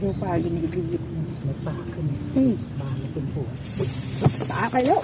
ดูปลายิงยิงยิงยิงเนื้อปลาขึ้นอืมบานเลยเป็นหัวปลาไปแล้ว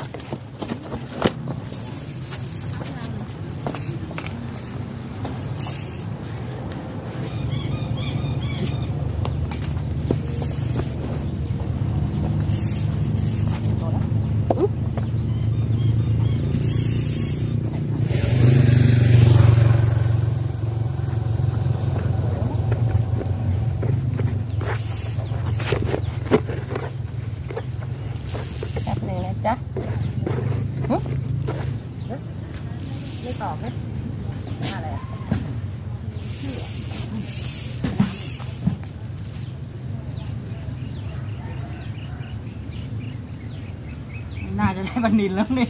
ได้บันนินแล้วนี่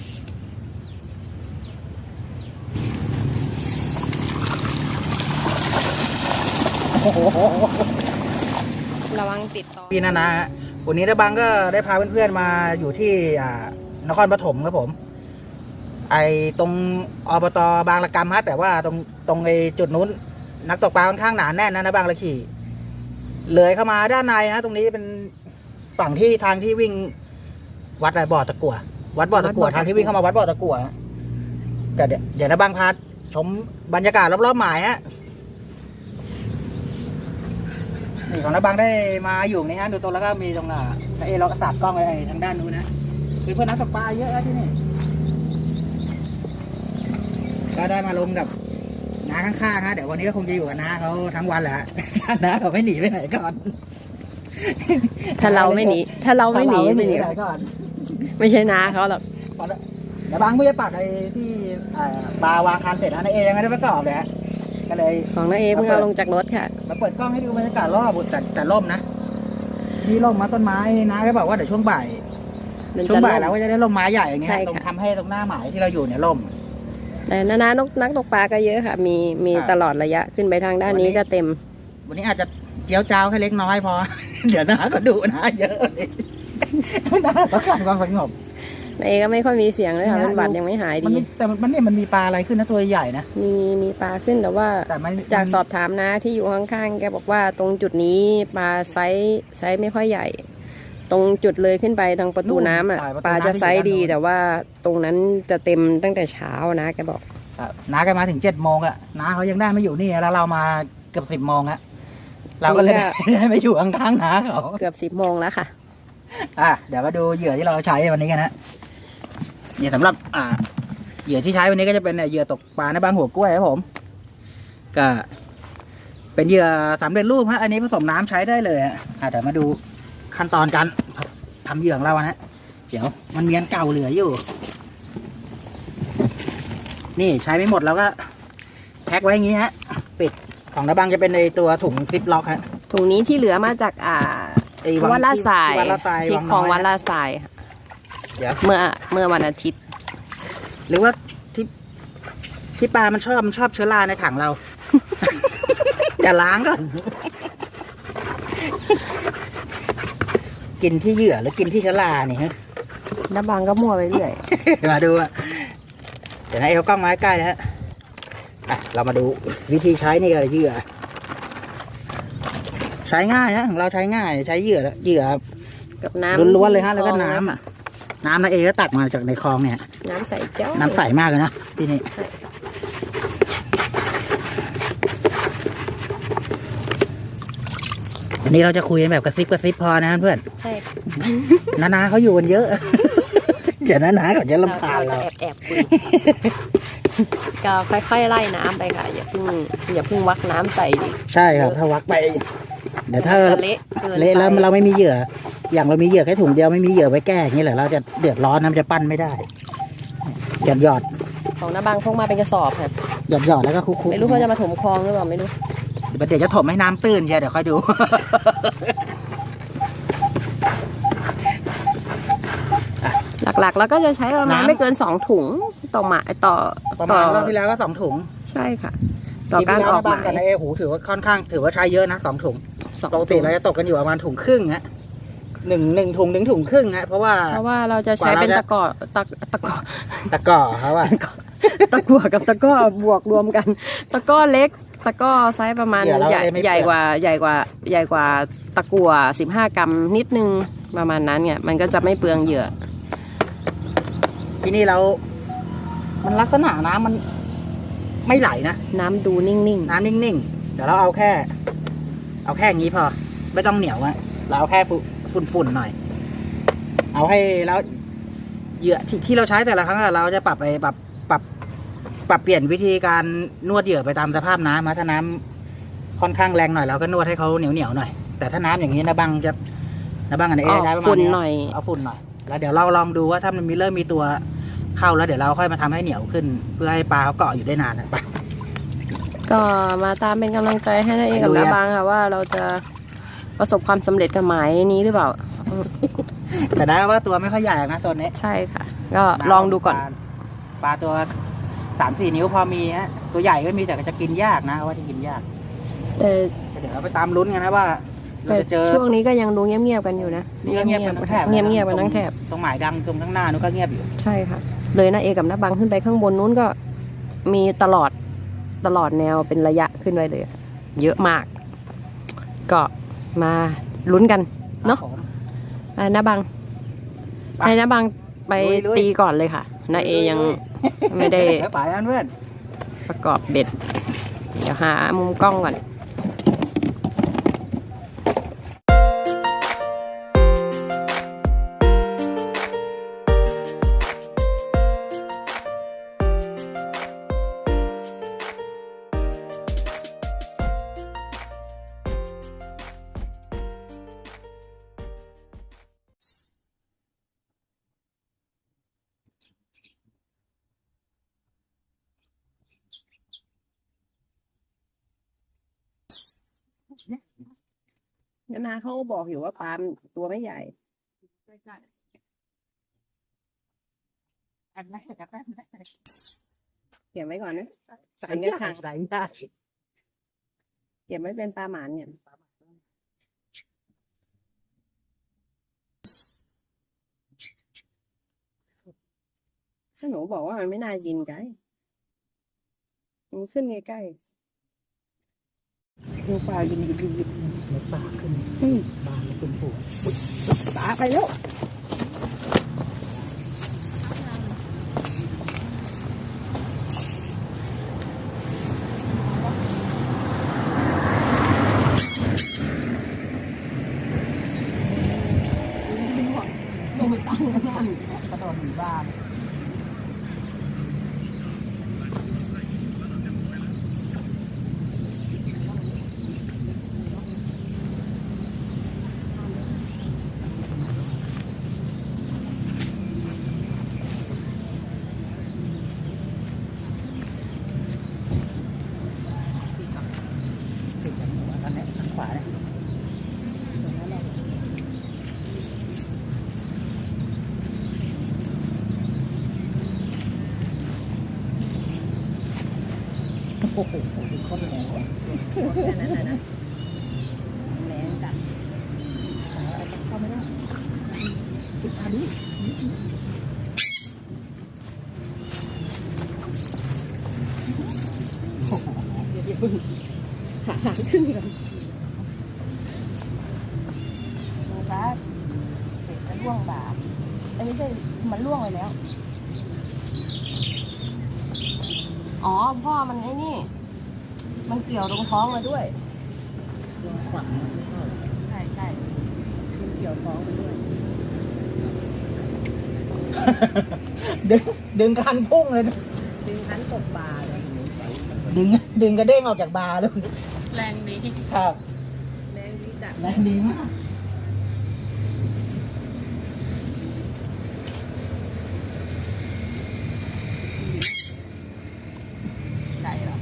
ระวังติดต่อพี่นานะฮะวันนี้นะบังก็ได้พาเพื่อนๆมาอยู่ที่อ่านครปฐมครับผม ไอตรงอบตบางละกำฮะแต่ว่าตรงตรงไอจุดนู้น นักตกปลาค่อนข้างหนาแน่นนะนะบางละขี่เลยเข้ามาด้านในฮะตรงนี้เป็นฝั่งที่ทางที่วิ่งวัดอะไรบ่อตะกั่ว วัดบ่อตะกั่วทางที่วิ่งเข้ามาวัดบ่อตะกั่วฮะก็เดี๋ยวเดี๋ยวนะบางพาชมบรรยากาศรอบๆหมายฮะนี่ของนะบางได้มาอยู่นี่ฮะดูตัวแล้วก็มีตรงอะเอเราก็ตัดกล้องไว้ทางด้านนู้นนะคือเพื่อนนักตกปลาเยอะนะที่นี่ก็ได้มาลงกับน้าข้างๆนะเดี๋ยววันนี้ก็คงจะอยู่กับน้าเขาทั้งวันแหละน้าเขาไม่หนีไปไหนก่อน ถ้าเราไม่หนี ถ้าเราไม่หนีถ้าเราไม่หนีไม่ไปไหนก่อน ไม่ใช่นาเขาหรอกเดี๋ยวบางไม่ได้ปักไอ้ที่เอ่อปลาวางคานเสร็จนะนายเอยังไม่ได้ประกอบเลยฮะก็เลยของน้าเอเพิ่งเอาลงจากรถค่ะมาเปิดกล้องให้ดูบรรยากาศรอบแต่แต่ร่มนะที่ร่มมาต้นไม้นะก็บอกว่าเดี๋ยวช่วงบ่ายมันช่วจะงบ่ายล่เรามก็จะได้ร่มไม้ใหญ่อย่างเงี้ใช่ยค่ะตรงทำให้ตรงหน้าหมายที่เราอยู่เนี่ยร่มแต่นานานกนักตกปลาก็เยอะค่ะ มีมีครับตลอดระยะขึ้นไปทางด้านนี้วันนี้ก็เต็ม วันนี้อาจจะเจียวจ้าวแค่เล็กน้อยพอ เดี๋ยวนะก็ดูนะเยอะนี่ นะต้องการความสงบนาเอก็ไม่ค่อยมีเสียงเลยค่ะนี่ฮะเป็นหวัดยังไม่หายมันดีมีแต่มันเนี่ยมันมีปลาอะไรขึ้นนะตัวใหญ่นะมีมีปลาขึ้นแต่ว่าแต่มันจากสอบถามนะที่อยู่ข้างๆแกบอกว่าตรงจุดนี้ปลาไซส์ไซส์ไม่ค่อยใหญ่ ตรงจุดเลยขึ้นไปทางประตูน้ำอะปลาจะไซส์ดี แต่ว่าตรงนั้นจะเต็มตั้งแต่เช้านะแกบอกครับน้าแกมาถึงเจ็ดโมงอะน้าเขายังได้มาอยู่นี่แล้วเรามาเกือบสิบโมงอะเราก็เลยนี่ได้ก็ได้มาอยู่ข้างๆน้าเขาเกือบสิบโมงแล้วค่ะ อะเดี๋ยวมาดูเหยื่อที่เราใช้วันนี้กันนะเหยื่อสำหรับอ่าเหยื่อที่ใช้วันนี้ก็จะเป็นเหยื่อตกปลาในบางหัวกล้วยครับผมก็เป็นเหยื่อสามเร็จรูปฮะอันนี้ผสมน้ำใช้ได้เลยอะอะเดี๋ยวมาดูขั้นตอนการทำเหยื่อของเรานะฮะเดี๋ยวมันมีอันเก่าเหลืออยู่ นี่ใช้ไม่หมดแล้วก็แพ็คไว้อย่างนี้ฮะ ปิดของระบังจะเป็นในตัวถุงซิปล็อกฮะถุงนี้ที่เหลือมาจากอ่า ไอ้วังวัดลาดทรายวัดลาดทรายที่วังคลองน้อยวัดลาดทรายค่ะเดี๋ยวเมื่อเมื่อวันอาทิตย์ หรือว่าที่ที่ปลามันชอบมันชอบเชื้อราในถังเราอย่าล้างก่อนกินที่เหยื่อหรือกินที่เชื้อรานี่ฮะน้ำบางก็มั่วไปเรื่อยมาดูอะเดี๋ยวนะเอากล้องมาใกล้ๆนะฮะอะเรามาดูวิธีใช้นี่กับเหยื่อ ใช้ง่ายฮะของเราใช้ง่าย ใช้เหยื่อเหยื่อกับน้ำล้วนๆเลยฮะแล้วก็คองน้ำค่ะน้ำนะเอก็ตักมาจากในคลองเนี่ย น้ำใสเจ้า น้ำใสมากเลยนะที่นี่ใช่วันนี้เราจะคุยกันแบบกระซิบกระซิบพอนะเพื่อนใช่ค่ะนานาเขาอยู่กันเยอะเดี๋ยวนานาเขาจะเราลำคาญเราเราจะแอบแอบคุยก็ค่อยๆไล่น้ำไปค่ะอย่าเพิ่งอย่าเพิ่งวักน้ำใส่ดิใช่ครับถ้าวักไป เดี๋ยวถ้าจะเละเกินเละแล้วไปเราไม่มีเหยื่อ อย่างเรามีเหยื่อแค่ถุงเดียวไม่มีเหยื่อไว้แก้อย่างนี้เหรอเราจะเดือดร้อนน้ำจะปั้นไม่ได้หยอดหยอดของน้าบางพกมาเป็นกระสอบค่ะหยอดหยอดแล้วก็คุกคุกไม่รู้เขาจะมาถมคลองหรือเปล่าไม่รู้เดี๋ยวจะถมให้น้ำตื้นใช่เดี๋ยวค่อยดู หลักๆ แล้วก็จะใช้ประมาณน้ำ ไม่เกินสองถุงต่อหมาต่อประต่มาอณรอบที่แล้วก็สองถุงใช่ค่ะ ต่อการออกหบ้มายกันนะเอหูถือว่าค่อนข้างถือว่าใช้เยอะนะสองถุง สองปกติถุงเราจะตกกันอยู่ประมาณถุงครึ่งฮะหนึ่งหนึ่งถุงถึงถุงครึ่งฮะเพราะว่าเพราะว่าเราจะใช้เป็นกว่าเราจะตะกร้อตะตะกร้อตะก่อครับว่าตะกั่วกับตะกร้อบวกรวมกัน ตะกร้อเล็ก ตะกร้อไซส์ประมาณเดี๋ยวเราใหญ่เลยไม่ใหญ่เปลือกกว่าใหญ่กว่าใหญ่กว่าตะกั่วสิบห้ากรัมนิดนึงประมาณนั้นเนี่ยมันก็จะไม่เปลืองเหยื่อที่นี่เรา มันลักษณะน้ำมันไม่ไหลนะน้ำดูนิ่งน้ำนิ่งๆ เดี๋ยวเราเอาแค่ เอาแค่อย่างนี้พอ ไม่ต้องเหนียวอะเราเอาแค่ฝุ่นๆหน่อย เอาให้แล้วเหยื่อที่ที่เราใช้แต่ละครั้งอะเราจะปรับไปปรับปรับปรับเปลี่ยนวิธีการนวดเหยื่อไปตามสภาพน้ำนะถ้าน้ำค่อนข้างแรงหน่อยเราก็นวดให้เขาเหนียวๆหน่อย แต่ถ้าน้ำอย่างนี้นะบังจะนะบังอันนี้ออกใช้ประมาณฝุ่นเนี้ยหน่อยเอาฝุ่นหน่อย แล้วเดี๋ยวเราลองดูว่าถ้ามันมีเริ่มมีตัวเข้าแล้วเดี๋ยวเราค่อยมาทำให้เหนียวขึ้น เพื่อให้ปลาเขาเกาะอยู่ได้นานนะไปๆ ก็มาตามเป็นกำลังใจให้นาเอกับไปลุยนาอะบางค่ะว่าเราจะประสบความสำเร็จกับหมายนี้หรือเปล่า แต่ได้ว่าตัวไม่ค่อยใหญ่นะตัวนี้ใช่ค่ะ ก็ลองดูก่อน ปลาปลาตัวสามสี่นิ้วพอมีฮะตัวใหญ่ก็มีแต่ก็จะกินยากนะว่าจะกินยากแต่เดี๋ยวเราไปตามลุ้นกันนะว่าเราแต่จะเจอช่วงนี้ก็ยังดูเงียบๆกันอยู่นะนี่ก็เงียบกันทั้งแถบเงียบๆกันทั้งแถบตรงหมายดังตรงข้างหน้านู้นก็เงียบอยู่ ใช่ค่ะ เลยนาเอกับนาบังขึ้นไปข้างบนนู้นก็มีตลอด ตลอดแนวเป็นระยะขึ้นไปเลยค่ะเยอะมาก ก็มาลุ้นกันเนอะครับผมอะนาบังไปให้นาบังไปลุยลุยตีก่อนเลยค่ะนาเอยังไม่ได้ไปกันเพื่อนประกอบเบ็ด เดี๋ยวหามุมกล้องก่อน นาเขาบอกอยู่ว่าปลาตัวไม่ใหญ่แอบไหมแอบไหมเก็บไว้ก่อนนะใส่เนื้อหางใส่ได้เก็บไว้เป็นปลาหมานเนี่ยถ้าหนูบอกว่ามันไม่น่ากินไก่มันขึ้นใกล้ๆดูปลายิบยิบยิบยิบเนื้อปลาขึ้น อืมปลาขึ้นผัวปลาไปแล้ว กระโดดหนีบ้านติดกันหัวตอนนี้ทางขวาเนี่ยโอ้โหโคตรแรงว่ะ แรงจัด เข้าไม่ได้ติดตาดิ เดี๋ยวเดี๋ยวพึ่ง หาหางขึ้นก่อนมาจ้าเด็กมันล่วงบาปเอ้ยไม่ใช่มันล่วงไปแล้ว อ๋อพ่อมันไอ้นี่ มันเกี่ยวตรงท้องมาด้วยขวาไม่เข้าใช่ใช่มันเกี่ยวท้องมาด้วยดึงดึงคันพุ่งเลยนะดึงคันตกบาเลย ดึงดึงกระเด้งออกจากบาร์เลยแรงดีครับแรงดีจัดแรงดีมากใหญ่หรอ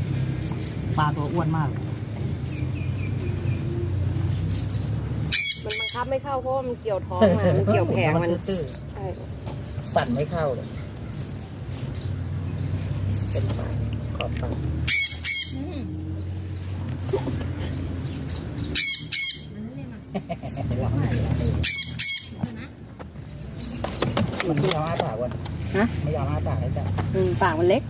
ปลาตัวอ้วนมากเลยมันบังคับไม่เข้าเพราะว่ามันเกี่ยวท้องมามันเกี่ยวแผงมันตื้อใช่ๆปั่นไม่เข้าเลยเป็นปลาขอบปลา มันไม่ยอมอ้าปากวันฮะ ไม่ยอมอ้าปากเลยจ้ะอืมปากมันเล็ก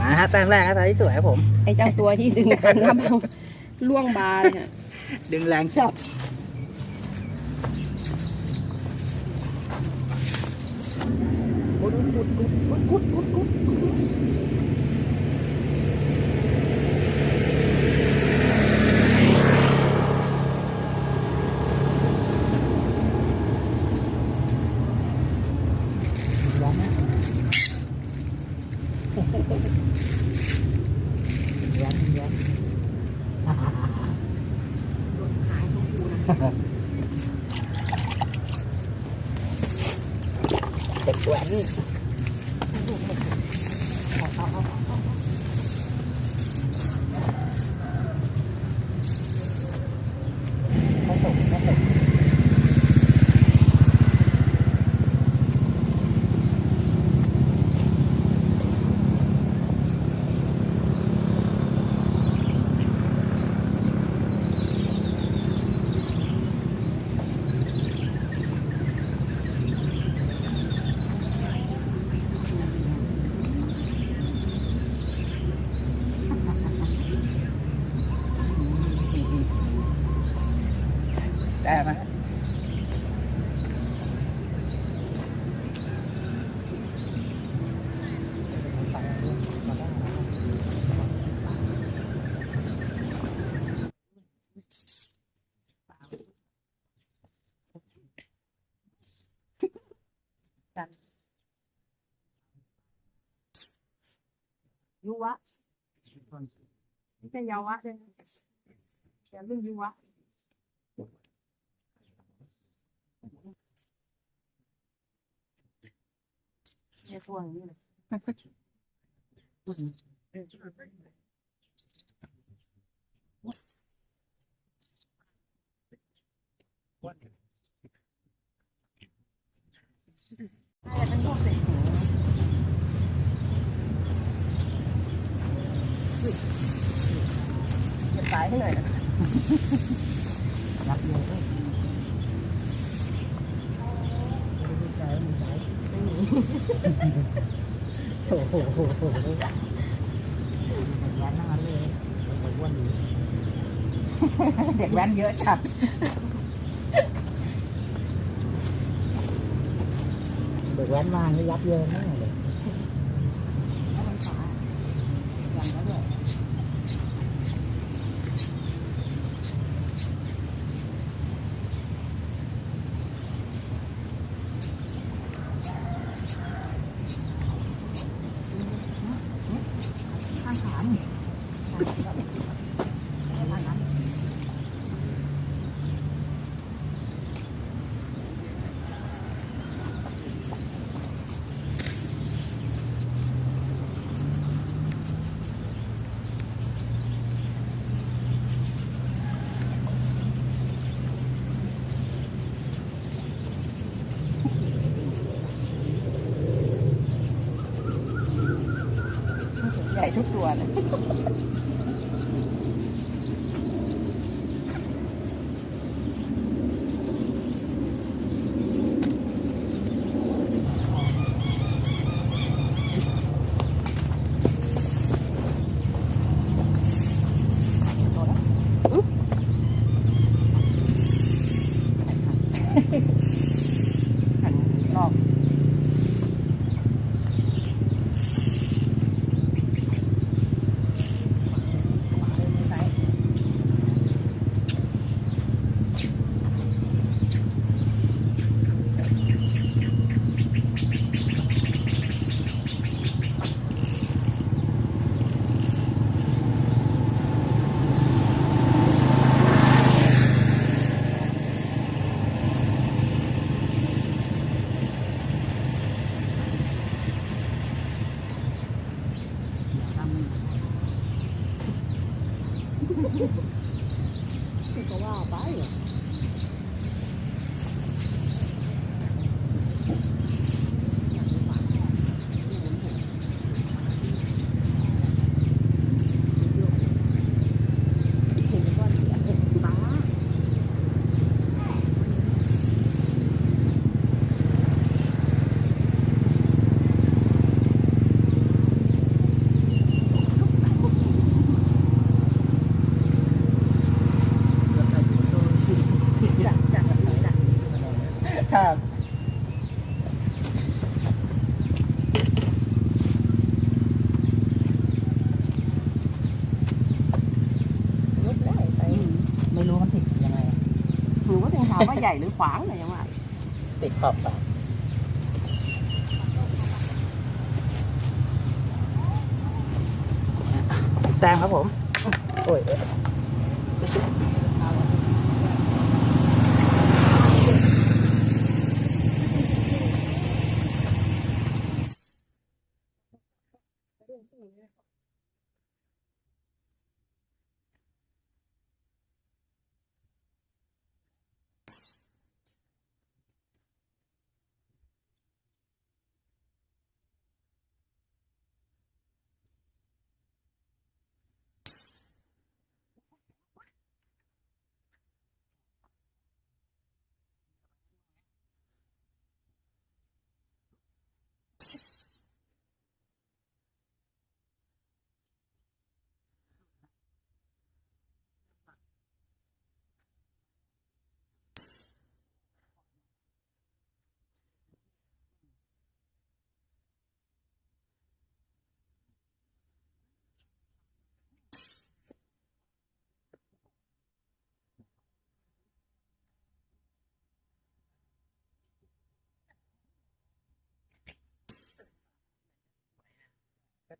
มาฮะแต้มแรกนะตาที่สวยครับผม ไอ้เจ้าตัวที่ดึงคันน้ำบังล่วงบาเลยฮะดึงแรงจับกุดกุดกุดกุดกุดกุดกุดร้อนไหมร้อนร้อน เด็กแว้นได้ไหม ยุวะไม่ใช่ยาวะเลยแต่เรื่องยุวะเนี่ยตัวอย่างนี้เลย เก็บสายให้หน่อยนะรับเยอะเลยใช่ไม่ใช่ไม่มีโอ้โหเด็กแว้นทั้งเลยเด็กอ้วนดีเด็กแว้นเยอะจัดเด็ก แว้นมานี่ยับเยินมากเลย ทุกตัวเลย หันรอบซ้าย ก็ว่าไปามว่าใหญ่หรือขวางเลยยังว่าติดขอบปากแตงครับผม โอ้ย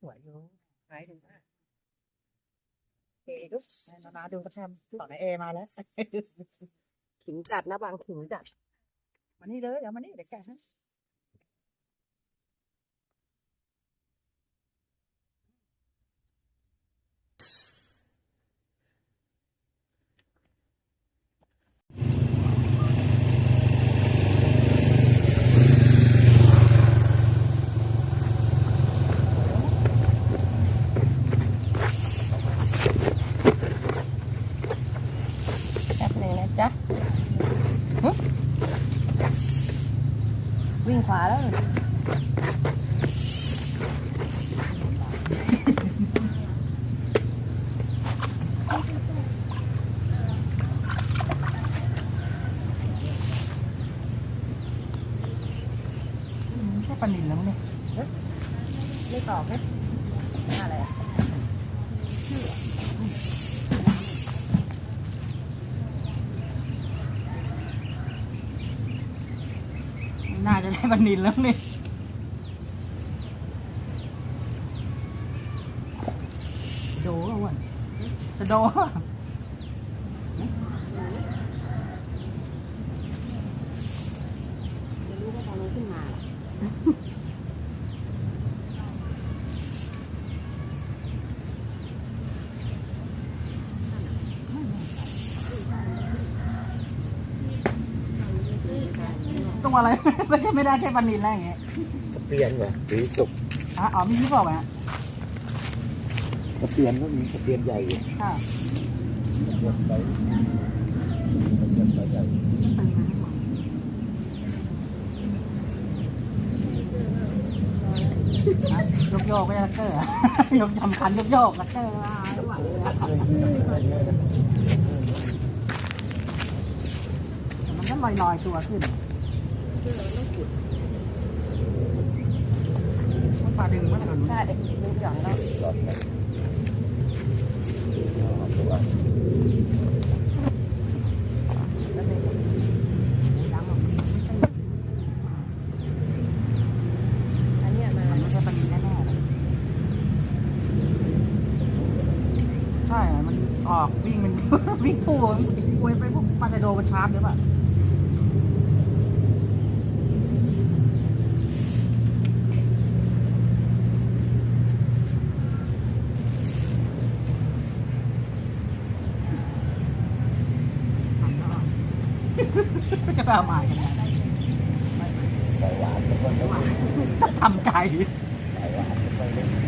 สวยอยู่หายดูได้เอดูนานาดูกระแคมต่อในเอมาแล้วถึงจัดนะบางถึงจัดมานี่เลยเดี๋ยวมานี่เดี๋ยวแกะให้ แป๊บหนึงนะจ๊ะหึ วิ่งขวาแล้ว ไม่ใช่ปลานินแล้วมั้งเนี่ย ไม่ตอบไหมอะไรอะ น่า บินแล้วเนี่ยโดอะอ้วนจะโดอะ ไม่รู้ว่าตอนนั้นขึ้นมาหรอ ตัวอะไร ไม่ใช่ไม่ได้ใช่ปลานินแล้วอย่างเงี้ยตะเพียนเหรอหรือสุกอะอ๋อมีที่บอกไหมฮะตะเพียนก็มีตะเพียนใหญ่อยู่ค่ะตะเพียนใหญ่ตะเพียนใหญ่ตึงไปทั้งหมดอะยกโยกก็จะเกอร์ยกทำคันยกโยกก็เกอร์ว่าไม่ไหวแล้วแต่มันก็ลอยๆตัวขึ้น มันปลาดึงมันหล่นใช่ดึงอย่างแล้ว อันเนี้ยมา มันไม่ใช่ปลานินแน่ๆเลยใช่ มันออกวิ่งมัน วิ่งปูปุยไปพวกปลาไซโดมันชาร์จหรือเปล่า จะไปเอามากันไงใส่หวานแล้วก็ต้องทำใจ ใส่หวานแล้วก็ต้อง เ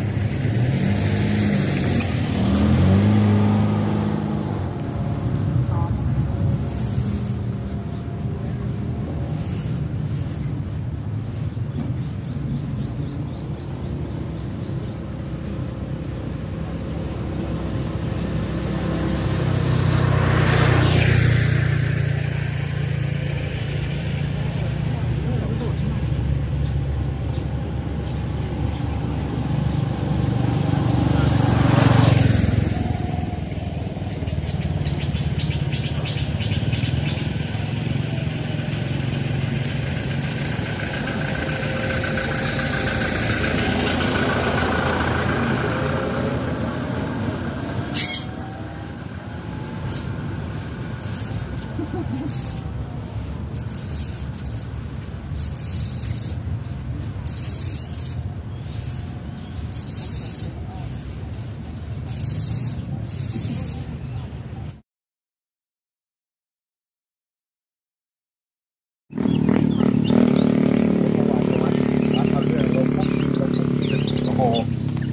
เอาเรือลงปุ๊บลงปุ๊บโอ้โห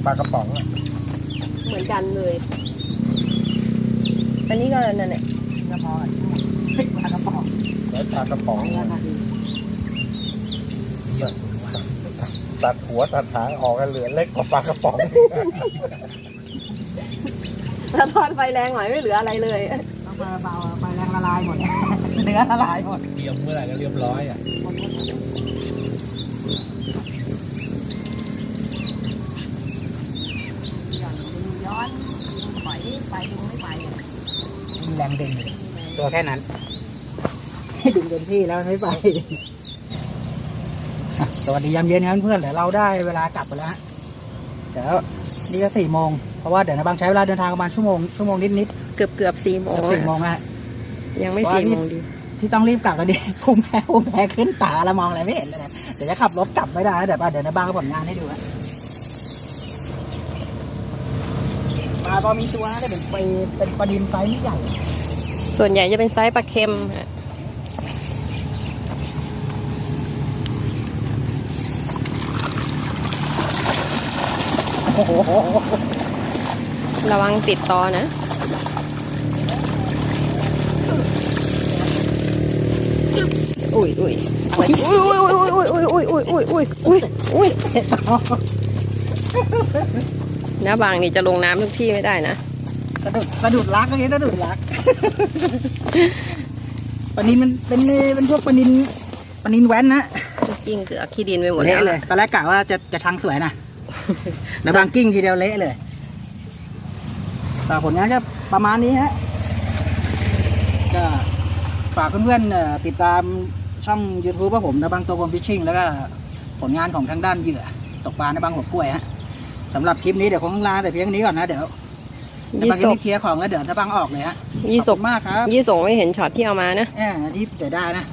ปลากระป๋องอะเหมือนกันเลย อันนี้ก็นั่นแหละก็พอพริกปลากระป๋องแล้วปลากระป๋องราคาดีตัดหัวตัดหางออกกันเหลือเล็กกว่าปลากระป๋อง ถ้าทอดไฟแรงหน่อยไม่เหลืออะไรเลยต้องมาเบาไปแรงละลายหมดเนื้อละลายหมด เตรียมเมื่อไหร่ก็เรียบร้อยอะ ย้อนถอยไปดึงไม่ไป มีแรงดึงอยู่ตัวแค่นั้นให้ดึงเต็มที่แล้วไม่ไปอะสวัสดียามเย็นครับเพื่อนๆเดี๋ยวเราได้เวลากลับไปแล้วฮะเดี๋ยวนี่ก็สี่โมงเพราะว่าเดี๋ยวนะบางใช้เวลาเดินทางประมาณชั่วโมงชั่วโมงนิดเกือบเกือบสี่โมๆงจะสี่โมงฮะยังไม่ว่าสี่นี่โมงดีที่ต้องรีบกลับกันดิภูมิแพ้ภูมิแพ้ขึ้นตาแล้วมองอะไรไม่เห็นเลยนะเดี๋ยวจะขับรถกลับไม่ได้นะเดี๋ยวป้าเดี๋ยวนะบ้างก็ผลงานให้ดูฮะ ปลาพอมีตัวนะแต่เป็นไปเป็นปลาดินไซส์ไม่ใหญ่ส่วนใหญ่จะเป็นไซส์ปลาเค็มฮะโอ้โหระวังติดตอนะอุ้ยอุ้ยอุ้ยอุ้ยอุ้ยอุ้ยอุ้ยอุ้ยอุ้ยอุ้ยอุ้ยอุ้ย น้าบางนี่จะลงน้ำทุกที่ไม่ได้นะสะดุดสะดุดรักเมื่อกี้สะดุดรักปลานินมันเป็นเป็นพวกปลานินปลานินแว้นนะกิ้งเกลือขี้ดินไปหมดเละเลยตอนแรกกะว่าจะจะทางสวยนะแต่บางกิ้งทีเดียวเละเลยแต่ผลงานก็ประมาณนี้ฮะก็ฝากเพื่อนๆเอ่อติดตามช่อง YouTube ว่าผมนะบางตัวกลมฟิชชิ่งแล้วก็ผลงานของทางด้านเหยื่อ ตกปลาในบางหัวกล้วยฮะ สำหรับคลิปนี้เดี๋ยวคงลาแต่เพียงนี้ก่อนนะเดี๋ยวเดี๋ยวยี่บางสทีกนี้เคลียร์ของแล้วเดี๋ยวถ้าบางออกเลยฮะยี่ขอบสคุกณมากครับยี่สกไม่เห็นช็อตที่เอามานะแอบที่เดี๋ยวได้นะ